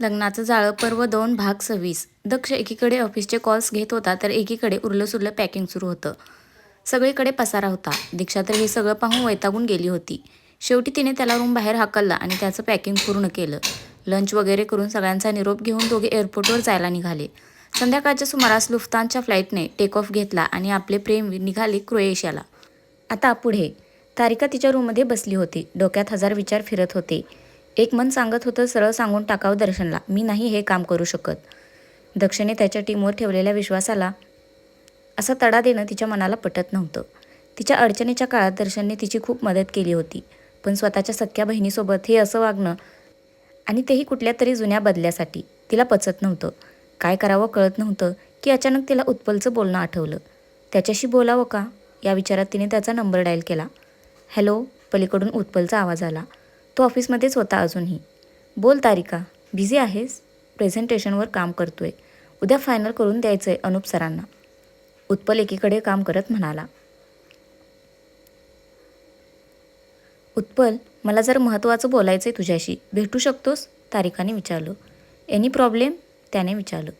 लग्नाचं जाळं पर्व दोन भाग सव्वीस. दक्ष एकीकडे ऑफिसचे कॉल्स घेत होता तर एकीकडे उरलं सुरलं पॅकिंग सुरू होतं. सगळीकडे पसारा होता. दीक्षा तर हे सगळं पाहून वैतागून गेली होती. शेवटी तिने त्याला रूम बाहेर हाकलला आणि त्याचं पॅकिंग पूर्ण केलं. लंच वगैरे करून सगळ्यांचा निरोप घेऊन दोघे एअरपोर्टवर जायला निघाले. संध्याकाळच्या सुमारास लुफ्तानच्या फ्लाईटने टेक ऑफ घेतला आणि आपले प्रेम निघाले क्रोएशियाला. आता पुढे. तारिका तिच्या रूममध्ये बसली होती. डोक्यात हजार विचार फिरत होते. एक मन सांगत होतं सरळ सांगून टाकावं दर्शनला. मी नाही हे काम करू शकत. दक्षने त्याच्या टीमवर ठेवलेल्या विश्वासाला असा तडा देणं तिच्या मनाला पटत नव्हतं. तिच्या अडचणीच्या काळात दर्शनने तिची खूप मदत केली होती. पण स्वतःच्या सख्या बहिणीसोबत हे असं वागणं आणि तेही कुठल्या तरी जुन्या बदल्यासाठी तिला पचत नव्हतं. काय करावं कळत नव्हतं की अचानक तिला उत्पलचं बोलणं आठवलं. त्याच्याशी बोलावं का? या विचारात तिने त्याचा नंबर डायल केला. हॅलो? पलीकडून उत्पलचा आवाज आला. तो ऑफिसमध्येच होता अजूनही. बोल तारिका बिझी आहेस? प्रेझेंटेशनवर काम करतोय. उद्या फायनल करून द्यायचं आहे अनुप सरांना. उत्पल एकीकडे काम करत म्हणाला. उत्पल मला जर महत्त्वाचं बोलायचं आहे तुझ्याशी भेटू शकतोस? तारिकाने विचारलं. Any problem? त्याने विचारलं.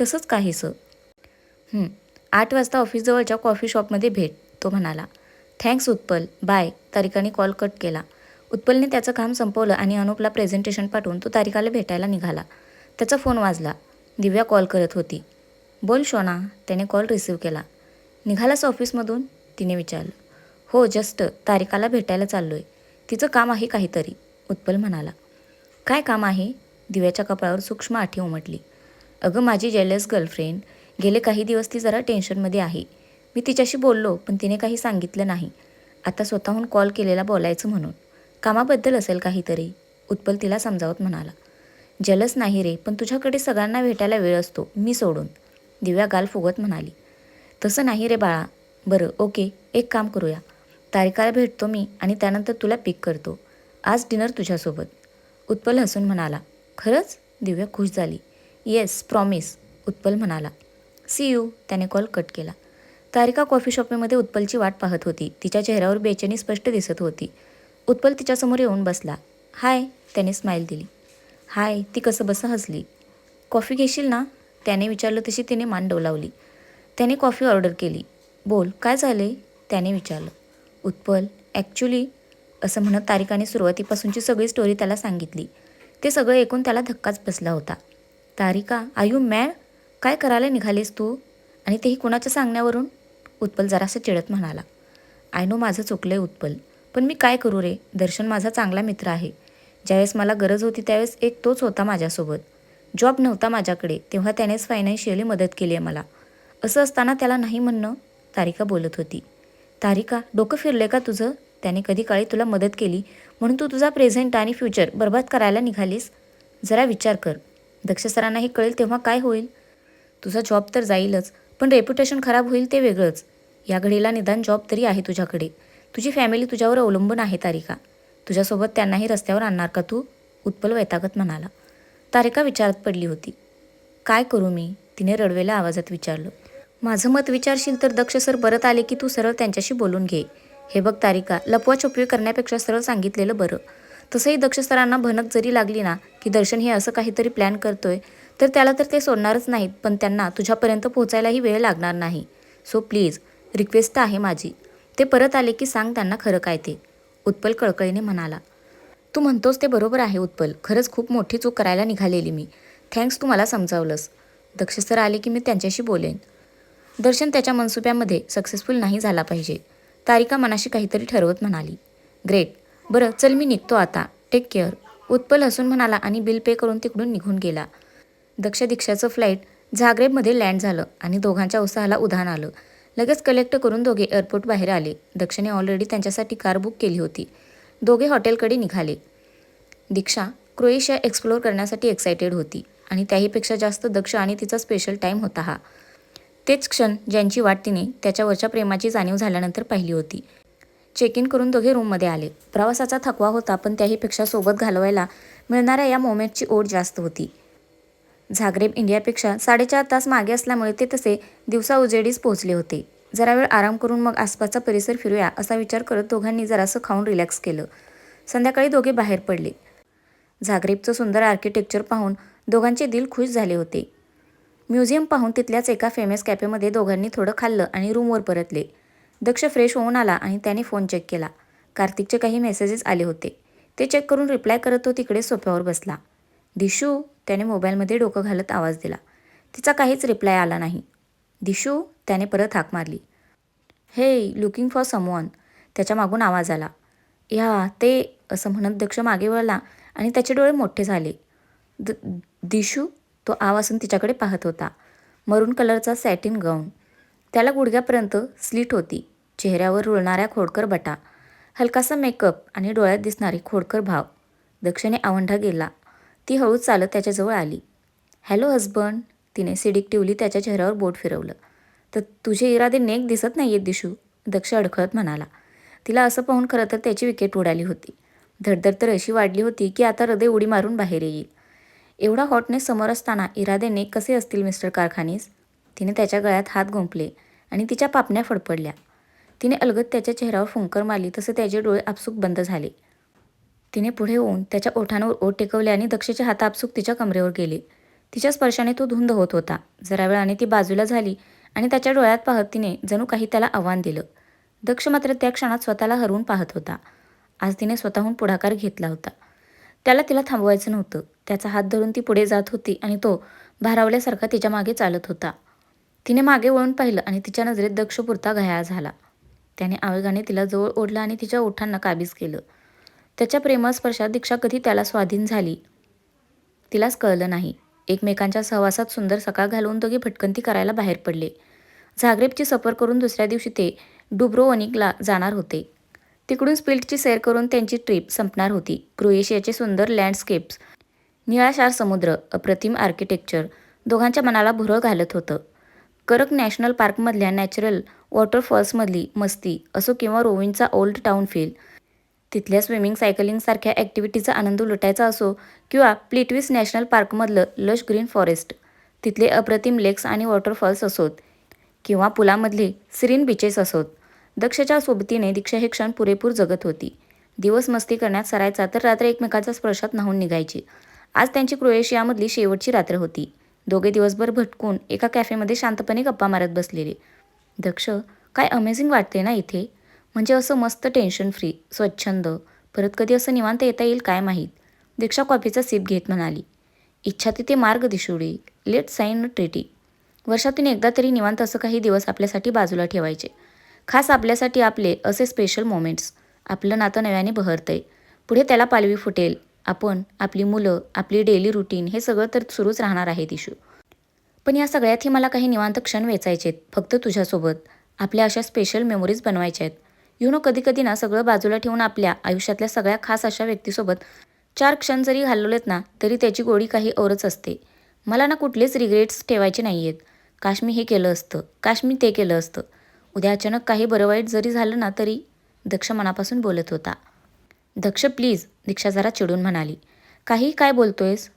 तसंच काहीसं. "हं, आठ वाजता ऑफिसजवळच्या कॉफी शॉपमध्ये भेट तो म्हणाला. थँक्स उत्पल. बाय. तारिकाने कॉल कट केला. उत्पलने त्याचं काम संपवलं आणि अनुपला प्रेझेंटेशन पाठवून तो तारिकाला भेटायला निघाला. त्याचा फोन वाजला. दिव्या कॉल करत होती. बोल शोना त्याने कॉल रिसीव्ह केला. निघालास ऑफिसमधून तिने विचारलं. हो जस्ट तारिकाला भेटायला चाललो आहे तिचं काम आहे काहीतरी उत्पल म्हणाला. काय काम आहे? दिव्याच्या कपाळावर सूक्ष्म आठी उमटली. अगं माझी जेलस गर्लफ्रेंड गेले काही दिवस ती जरा टेन्शनमध्ये आहे. मी तिच्याशी बोललो पण तिने काही सांगितलं नाही. आता स्वतःहून कॉल केलेला बोलायचं म्हणून. कामाबद्दल असेल काहीतरी. उत्पल तिला समजावत म्हणाला. जलस नाही रे पण तुझ्याकडे सगळ्यांना भेटायला वेळ असतो मी सोडून. दिव्या गाल फुगत म्हणाली. तसं नाही रे बाळा. बरं ओके एक काम करूया. तारिकाला भेटतो मी आणि त्यानंतर तुला पिक करतो. आज डिनर तुझ्यासोबत. उत्पल हसून म्हणाला. खरंच? दिव्या खुश झाली. Yes promise. उत्पल म्हणाला. See you. त्याने कॉल कट केला. तारिका कॉफी शॉपमध्ये उत्पलची वाट पाहत होती. तिच्या चेहऱ्यावर बेचैनी स्पष्ट दिसत होती. उत्पल तिच्यासमोर येऊन बसला. हाय त्याने स्माईल दिली. हाय ती कसं बसं हसली. कॉफी घेशील ना? त्याने विचारलं तशी तिने मान डोलावली. त्याने कॉफी ऑर्डर केली. बोल काय झाले? त्याने विचारलं. उत्पल ॲक्च्युली असं म्हणत तारिकाने सुरुवातीपासूनची सगळी स्टोरी त्याला सांगितली. ते सगळं ऐकून त्याला धक्काच बसला होता. तारिका आयू मॅड काय करायला निघालीस तू? आणि तेही कुणाच्या सांगण्यावरून? उत्पल जरासं चिडत म्हणाला. आय नो माझं चुकलं आहे उत्पल. पण मी काय करू रे? दर्शन माझा चांगला मित्र आहे. ज्यावेळेस मला गरज होती त्यावेळेस एक तोच होता माझ्यासोबत. जॉब नव्हता माझ्याकडे तेव्हा त्यानेच फायनान्शियली मदत केली आहे मला. असं असताना त्याला नाही म्हणणं तारिका बोलत होती. तारिका डोकं फिरले का तुझं? त्याने कधी काळी तुला मदत केली म्हणून तू तुझा प्रेझेंट आणि फ्युचर बर्बाद करायला निघालीस? जरा विचार कर. दक्ष सरांना हे कळेल तेव्हा काय होईल? तुझा जॉब तर जाईलच पण रेप्युटेशन खराब होईल ते वेगळंच. या घडीला निदान जॉब तरी आहे तुझ्याकडे. तुझी फॅमिली तुझ्यावर अवलंबून आहे तारिका. तुझ्यासोबत त्यांनाही रस्त्यावर आणणार का तू? उत्पल वैतागत म्हणाला. तारिका विचारात पडली होती. काय करू मी? तिने रडवेल्या आवाजात विचारलं. माझं मत विचारशील तर दक्ष सर परत आले की तू सरळ त्यांच्याशी बोलून घे. हे बघ तारिका लपवाछपवी करण्यापेक्षा सरळ सांगितलेलं बरं. तसंही दक्ष सरांना भनक जरी लागली ना की दर्शन हे असं काहीतरी प्लॅन करतोय तर त्याला तर ते सोडणारच नाहीत पण त्यांना तुझ्यापर्यंत पोहोचायलाही वेळ लागणार नाही. सो प्लीज रिक्वेस्ट आहे माझी. ते परत आले की सांग त्यांना खरं काय ते. उत्पल कळकळीने म्हणाला तू म्हणतोस ते बरोबर आहे उत्पल. खरंच खूप मोठी चूक करायला निघालेली मी. थँक्स तू मला समजावलंस दक्ष सर आले की मी त्यांच्याशी बोलेन. दर्शन त्याच्या मनसुब्यामध्ये सक्सेसफुल नाही झाला पाहिजे. तारिका मनाशी काहीतरी ठरवत म्हणाली ग्रेट. बरं चल मी निघतो आता. टेक केअर उत्पल हसून म्हणाला आणि बिल पे करून तिकडून निघून गेला. दक्ष दीक्षाचं फ्लाईट झाग्रेबमध्ये लँड झालं आणि दोघांच्या उत्साहाला उधाण आलं. लगेच कलेक्ट करून दोघे एअरपोर्ट बाहेर आले. दक्षने ऑलरेडी त्यांच्यासाठी कार बुक केली होती. दोघे हॉटेलकडे निघाले. दीक्षा क्रोएशिया एक्सप्लोअर करण्यासाठी एक्सायटेड होती आणि त्याहीपेक्षा जास्त दक्ष आणि तिचा स्पेशल टाईम होता हा. तेच क्षण ज्यांची वाट तिने त्याच्यावरच्या प्रेमाची जाणीव झाल्यानंतर पाहिली होती. चेक इन करून दोघे रूममध्ये आले. प्रवासाचा थकवा होता पण त्याहीपेक्षा सोबत घालवायला मिळणाऱ्या या मोमेंटची ओढ जास्त होती. झाग्रेब इंडियापेक्षा साडेचार तास मागे असल्यामुळे ते तसे दिवसा उजेडीस पोहोचले होते. जरा वेळ आराम करून मग आसपासचा परिसर फिरूया असा विचार करत दोघांनी जरासं खाऊन रिलॅक्स केलं. संध्याकाळी दोघे बाहेर पडले. झाग्रेबचं सुंदर आर्किटेक्चर पाहून दोघांचे दिल खुश झाले होते. म्युझियम पाहून तिथल्याच एका फेमस कॅफेमध्ये दोघांनी थोडं खाल्लं आणि रूमवर परतले. दक्ष फ्रेश होऊन आला आणि त्याने फोन चेक केला. कार्तिकचे काही मेसेजेस आले होते. ते चेक करून रिप्लाय करत तो तिकडे सोफ्यावर बसला. दिशू? त्याने मोबाईलमध्ये डोकं घालत आवाज दिला. तिचा काहीच रिप्लाय आला नाही. दिशू त्याने परत हाक मारली. हे लुकिंग फॉर समवन त्याच्या मागून आवाज आला. या ते असं म्हणत दक्ष मागे वळला आणि त्याचे डोळे मोठे झाले. द दिशू? तो आवासून तिच्याकडे पाहत होता. मरून कलरचा सॅटिन गाऊन त्याला गुडघ्यापर्यंत स्लीट होती. चेहऱ्यावर रुळणाऱ्या खोडकर बटा. हलकासा मेकअप आणि डोळ्यात दिसणारे खोडकर भाव. दक्षने आवंढा गेला ती हळूच चालत त्याच्याजवळ आली. हॅलो हजबंड तिने सिडिक्टिव्हली त्याच्या चेहऱ्यावर बोट फिरवलं. तर तुझे इरादे नेक दिसत नाही आहेत दिशू दक्ष अडखळत म्हणाला. तिला असं पाहून खरं तर त्याची विकेट उडाली होती. धडधड तर अशी वाढली होती की आता हृदय उडी मारून बाहेर येईल. एवढा हॉटनेस समोर असताना इरादे नेक कसे असतील मिस्टर कारखानीस? तिने त्याच्या गळ्यात हात गुंपले आणि तिच्या पापण्या फडफडल्या. तिने अलगद त्याच्या चेहऱ्यावर फुंकर मारली तसे त्याचे डोळे आपसूक बंद झाले. तिने पुढे होऊन त्याच्या ओठांवर ओठ टेकवले आणि दक्षेचे हात आपसूक तिच्या कमरेवर गेले तिच्या स्पर्शाने तो धुंद होत होता. जरा वेळाने ती बाजूला झाली आणि त्याच्या डोळ्यात पाहत तिने जणू काही त्याला आव्हान दिलं. दक्ष मात्र त्या क्षणात स्वतःला हरवून पाहत होता. आज तिने स्वतःहून पुढाकार घेतला होता. त्याला तिला थांबवायचं नव्हतं. त्याचा हात धरून ती पुढे जात होती आणि तो भारावल्यासारखा तिच्यामागे चालत होता. तिने मागे वळून पाहिलं आणि तिच्या नजरेत दक्ष पुरता घायाळ झाला. त्याने आवेगाने तिला जवळ ओढलं आणि तिच्या ओठांना काबीज केलं. त्याच्या प्रेमस्पर्शात दीक्षा कधी त्याला स्वाधीन झाली? तिलाच कळलं नाही. एकमेकांच्या सहवासात सुंदर सकाळ घालवून दोघे भटकंती करायला बाहेर पडले. झाग्रेबची सफर करून दुसऱ्या दिवशी ते डुब्रोवनिकला जाणार होते. तिकडून स्पिल्टची सैर करून त्यांची ट्रिप संपणार होती. क्रोएशियाचे सुंदर लँडस्केप्स निळाशार समुद्र अप्रतिम आर्किटेक्चर दोघांच्या मनाला भुरळ घालत होतं. करक नॅशनल पार्कमधल्या नॅचरल वॉटरफॉल्समधली मस्ती असो किंवा रोविंगचा ओल्ड टाऊन फील तिथल्या स्विमिंग सायकलिंगसारख्या ॲक्टिव्हिटीचा आनंद लुटायचा असो किंवा प्लिटविस नॅशनल पार्कमधलं लश ग्रीन फॉरेस्ट तिथले अप्रतिम लेक्स आणि वॉटरफॉल्स असोत किंवा पुलामधले सिरीन बीचेस असोत. दक्षच्या सोबतीने दीक्षा हे क्षण पुरेपूर जगत होती. दिवस मस्ती करण्यात सरायचा तर रात्र एकमेकाच्या स्पर्शात न्हावून निघायची. आज त्यांची क्रोएशियामधली शेवटची रात्र होती. दोघे दिवसभर भटकून एका कॅफेमध्ये शांतपणे गप्पा मारत बसलेले. दक्ष काय अमेझिंग वाटते ना इथे? म्हणजे असं मस्त टेन्शन फ्री स्वच्छंद. परत कधी असं निवांत येता येईल काय माहीत? दीक्षा कॉफीचा सिप घेत म्हणाली. इच्छा तिथे मार्ग दिशुडी. लेट साईन ट्रेटी वर्षातून एकदा तरी निवांत असं काही दिवस आपल्यासाठी बाजूला ठेवायचे. खास आपल्यासाठी आपले असे स्पेशल मोमेंट्स आपलं नातं नव्याने बहरतंय. पुढे त्याला पालवी फुटेल. आपण आपली मुलं आपली डेली रुटीन हे सगळं तर सुरूच राहणार आहे दिशू. पण या सगळ्यातही मला काही निवांत क्षण वेचायचे आहेत फक्त तुझ्यासोबत. आपल्या अशा स्पेशल मेमोरीज बनवायच्या आहेत यु नो कधी कधी ना सगळं बाजूला ठेवून आपल्या आयुष्यातल्या सगळ्या खास अशा व्यक्तीसोबत चार क्षण जरी घालवलेत ना तरी त्याची गोडी काही औरच असते. मला ना कुठलेच रिग्रेट्स ठेवायचे नाही आहेत काश मी हे केलं असतं. काश मी ते केलं असतं. उद्या अचानक काही बरं वाईट जरी झालं ना तरी दक्ष मनापासून बोलत होता. दक्ष प्लीज दीक्षा जरा चिडून म्हणाली. काही काय बोलतोयस?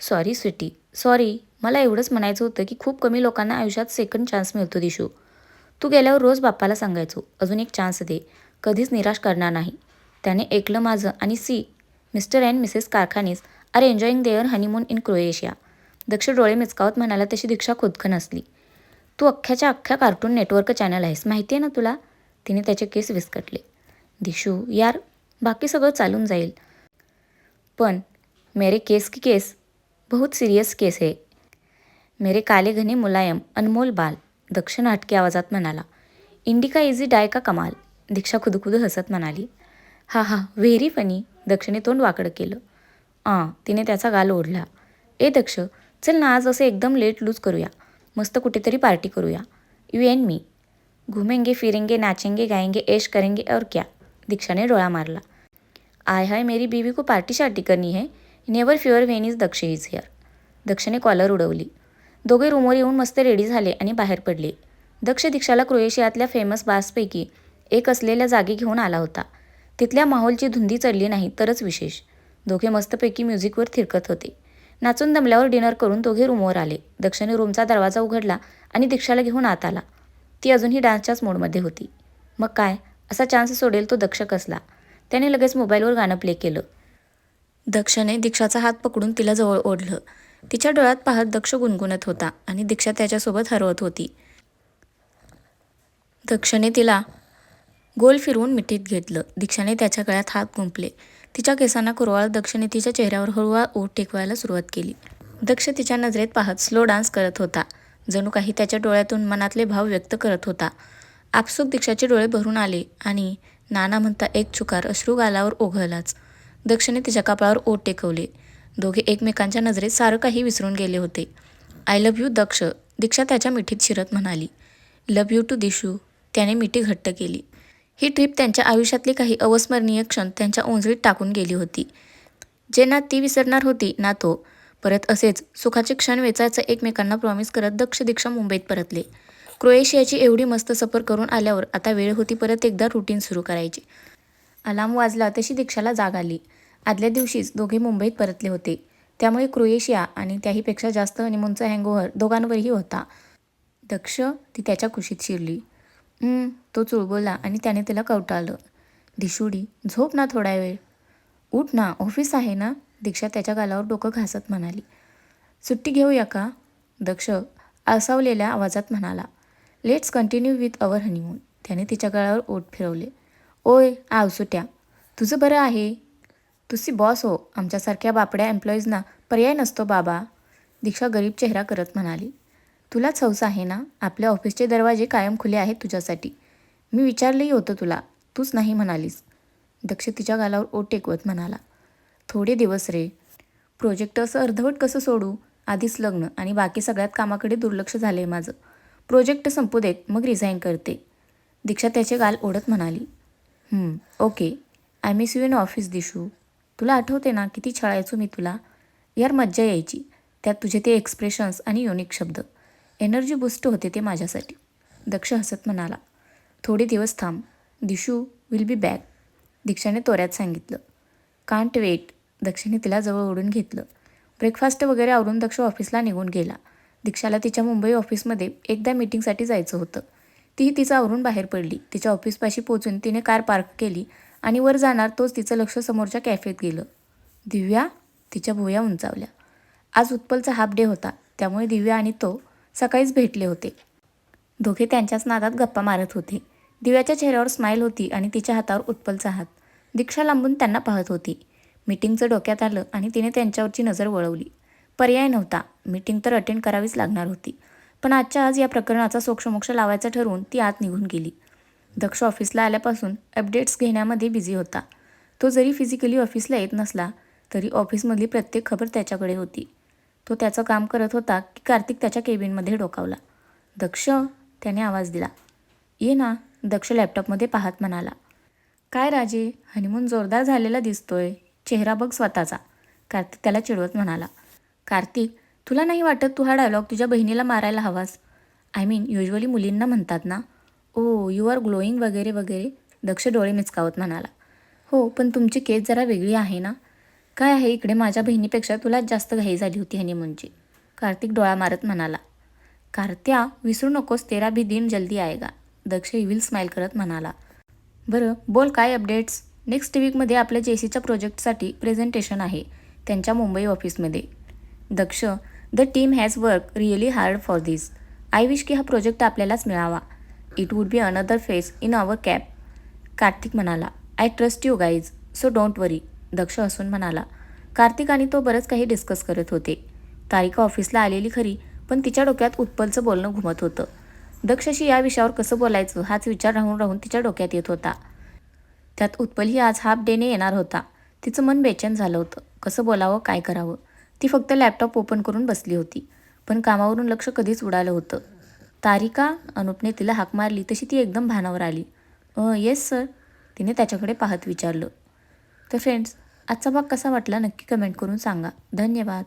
सॉरी स्वीटी सॉरी मला एवढंच म्हणायचं होतं की खूप कमी लोकांना आयुष्यात सेकंड चान्स मिळतो दिशू. तू गेल्यावर रोज बाप्पाला सांगायचो अजून एक चान्स दे. कधीच निराश करणार नाही. त्याने ऐकलं माझं आणि see mister and missus Karkhanis are enjoying their honeymoon in Croatia. Daksh डोळे मिचकावत म्हणाला तशी दीक्षा खुदकन असली तू अख्ख्याच्या अख्ख्या कार्टून नेटवर्क चॅनल आहेस माहिती आहे ना तुला? तिने त्याचे केस विस्कटले. दिशू यार बाकी सगळं चालून जाईल. पण मेरे केस की केस बहुत सिरियस केस है. मेरे काले घने मुलायम अनमोल बाल. दक्ष नाटकी आवाजात म्हणाला इंडिका इझी डाय का कमाल? दीक्षा खुदखुद हसत म्हणाली हा हा व्हेरी फनी. दक्षने तोंड वाकडं केलं. आ तिने त्याचा गाल ओढला. ए दक्ष चल ना आज असं एकदम लेट लूज करूया. मस्त कुठेतरी पार्टी करूया. यू एन मी. घुमेंगे फिरेंगे नाचेंगे गाएंगे ऐश करेंगे और क्या? दीक्षाने डोळा मारला. आय हाय मेरी बीवी को पार्टी शार्टी करनी है. Never fear when is Daksh is here. दक्षने collar उडवली. दोघे रूमवर येऊन मस्त रेडी झाले आणि बाहेर पडले. दक्ष दीक्षाला क्रोएशियातल्या फेमस बार्सपैकी एक असलेल्या जागी घेऊन आला होता. तिथल्या माहोलची धुंदी चढली नाही तरच विशेष. दोघे मस्तपैकी म्युझिकवर थिरकत होते. नाचून दमल्यावर डिनर करून दोघे रूमवर आले. दक्षने रूमचा दरवाजा उघडला आणि दीक्षाला घेऊन आत आला. ती अजूनही डान्सच्याच मूडमध्ये होती. मग काय? असा चान्स सोडेल तो दक्ष कसला? त्याने लगेच मोबाईलवर गाणं प्ले केलं. दक्षने दीक्षाचा हात पकडून तिला जवळ ओढलं. तिच्या डोळ्यात पाहत दक्ष गुणगुणत होता आणि दीक्षा त्याच्यासोबत हरवत होती. दक्षने तिला गोल फिरवून मिठीत घेतलं. दीक्षाने त्याच्या गळ्यात हात गुंपले तिच्या केसांना कुरवाळ दक्षने तिच्या चेहऱ्यावर हळूवार ओठ टेकवायला सुरुवात केली. दक्ष तिच्या नजरेत पाहत स्लो डान्स करत होता. जणू काही त्याच्या डोळ्यातून मनातले भाव व्यक्त करत होता. आपसूक दीक्षाचे डोळे भरून आले आणि नाना म्हणता एक चुकार अश्रू गालावर ओघळलाच. दक्षने तिच्या कपाळावर ओठ टेकवले. दोघे एकमेकांच्या नजरेत सारं काही विसरून गेले होते. I love you Daksh Diksha त्याच्या मिठीत शिरत म्हणाली. लव यू टू दिशू त्याने मिठी घट्ट केली. ही ट्रिप त्यांच्या आयुष्यातली काही अविस्मरणीय क्षण त्यांच्या ओंजळीत टाकून गेली होती. जे ना ती विसरणार होती ना तो परत असेच सुखाचे क्षण वेचायचं एकमेकांना प्रॉमिस करत दक्ष दीक्षा मुंबईत परतले. क्रोएशियाची एवढी मस्त सफर करून आल्यावर आता वेळ होती परत एकदा रुटीन सुरू करायची. अलार्म वाजला तशी दीक्षाला जाग आली. आदल्या दिवशीच दोघे मुंबईत परतले होते. त्यामुळे क्रोएशिया आणि त्याहीपेक्षा जास्त हनीमूनचा हँगओव्हर दोघांवरही होता. दक्ष ती त्याच्या कुशीत शिरली. तो चुळबुळला आणि त्याने तिला कवटाळलं. दिशुडी झोप ना थोडा वेळ. उठ ना ऑफिस आहे ना? दीक्षा त्याच्या गालावर डोकं घासत म्हणाली. सुट्टी घेऊया का? दक्ष आसावलेल्या आवाजात म्हणाला. Let's continue with our honeymoon त्याने तिच्या गळावर ओठ फिरवले. ओय आव सुट्या तुझं बरं आहे. तुसी बॉस हो आमच्यासारख्या बापड्या एम्प्लॉईजना पर्याय नसतो बाबा दीक्षा गरीब चेहरा करत म्हणाली. तुलाच हौस आहे ना? आपल्या ऑफिसचे दरवाजे कायम खुले आहेत तुझ्यासाठी. मी विचारलंही होतं तुला तूच नाही म्हणालीस. दक्ष तिच्या गालावर ओट टेकवत म्हणाला. थोडे दिवस रे. प्रोजेक्ट असं अर्धवट कसं सोडू? आधीच लग्न आणि बाकी सगळ्यात कामाकडे दुर्लक्ष झालं आहे माझं. प्रोजेक्ट संपू देत मग रिझाईन करते. दीक्षा त्याचे गाल ओढत म्हणाली. Okay I miss you in office Dishu. तुला आठवते ना किती छळायचो मी तुला? यार मज्जा यायची. त्यात तुझे ते एक्सप्रेशन्स आणि युनिक शब्द. एनर्जी बुस्ट होते ते माझ्यासाठी. दक्ष हसत म्हणाला. थोडे दिवस थांब. दिशू विल बी बॅक दीक्षाने तोऱ्यात सांगितलं. कांट वेट दक्षिणे तिला जवळ ओढून घेतलं. ब्रेकफास्ट वगैरे आवरून दक्ष ऑफिसला निघून गेला. दीक्षाला तिच्या मुंबई ऑफिसमध्ये एकदा मीटिंगसाठी जायचं होतं. तीही तिचं आवरून बाहेर पडली. तिच्या ऑफिसपाशी पोचून तिने कार पार्क केली. आणि वर जाणार तोच तिचं लक्ष समोरच्या कॅफेत गेलं. दिव्या तिच्या भुया उंचावल्या. आज उत्पलचा हाफ डे होता त्यामुळे दिव्या आणि तो सकाळीच भेटले होते. दोघे त्यांच्याच नादात गप्पा मारत होते. दिव्याच्या चेहऱ्यावर स्माईल होती आणि तिच्या हातावर उत्पलचा हात. दीक्षा लांबून त्यांना पाहत होती. मीटिंगचं डोक्यात आलं आणि तिने त्यांच्यावरची नजर वळवली. पर्याय नव्हता. मीटिंग तर अटेंड करावीच लागणार होती. पण आजच्या आज या प्रकरणाचा सोक्षमोक्ष लावायचा ठरवून ती आत निघून गेली. दक्ष ऑफिसला आल्यापासून अपडेट्स घेण्यामध्ये बिझी होता. तो जरी फिजिकली ऑफिसला येत नसला तरी ऑफिसमधली प्रत्येक खबर त्याच्याकडे होती. तो त्याचं काम करत होता की कार्तिक त्याच्या केबिनमध्ये डोकावला. दक्ष त्याने आवाज दिला. ये ना दक्ष लॅपटॉपमध्ये पाहत म्हणाला. काय राजे हनीमून जोरदार झालेला दिसतोय. चेहरा बघ स्वतःचा कार्तिक त्याला चिडवत म्हणाला. कार्तिक तुला नाही वाटत तू हा डायलॉग तुझ्या बहिणीला मारायला हवास? आय मीन युजली मुलींना म्हणतात ना ओ यू आर ग्लोईंग वगैरे वगैरे. दक्ष डोळे मिचकावत म्हणाला. हो पण तुमची केस जरा वेगळी आहे ना? काय आहे इकडे? माझ्या बहिणीपेक्षा तुलाच जास्त घाई झाली होती हनीमूनची कार्तिक डोळा मारत म्हणाला. कार्त्या विसरू नकोस तेरा भी दिन जल्दी आएगा दक्ष इव्हिल स्माईल करत म्हणाला. बरं बोल काय अपडेट्स नेक्स्ट वीकमध्ये आपल्या जे सीच्या प्रोजेक्टसाठी प्रेझेंटेशन आहे. त्यांच्या मुंबई ऑफिसमध्ये Daksh the team has work really hard for this I wish की हा प्रोजेक्ट आपल्यालाच मिळावा. It would be another face in our cap Kartik म्हणाला I trust you guys so don't worry Daksh असून म्हणाला. कार्तिक आणि तो बरंच काही डिस्कस करत होते. तारिका ऑफिसला आलेली खरी पण तिच्या डोक्यात उत्पलचं बोलणं घुमत होतं. दक्षशी या विषयावर कसं बोलायचं हाच विचार राहून राहून तिच्या डोक्यात येत होता. त्यात उत्पलही आज हाफ डेने येणार होता. तिचं मन बेचैन झालं होतं. कसं बोलावं काय करावं? ती फक्त लॅपटॉप ओपन करून बसली होती. पण कामावरून लक्ष कधीच उडालं होतं. तारिका अनुपने तिला हाक मारली तशी ती एकदम भानावर आली. येस सर तिने त्याच्याकडे पाहत विचारलं. तर फ्रेंड्स आजचा भाग कसा वाटला नक्की कमेंट करून सांगा. धन्यवाद.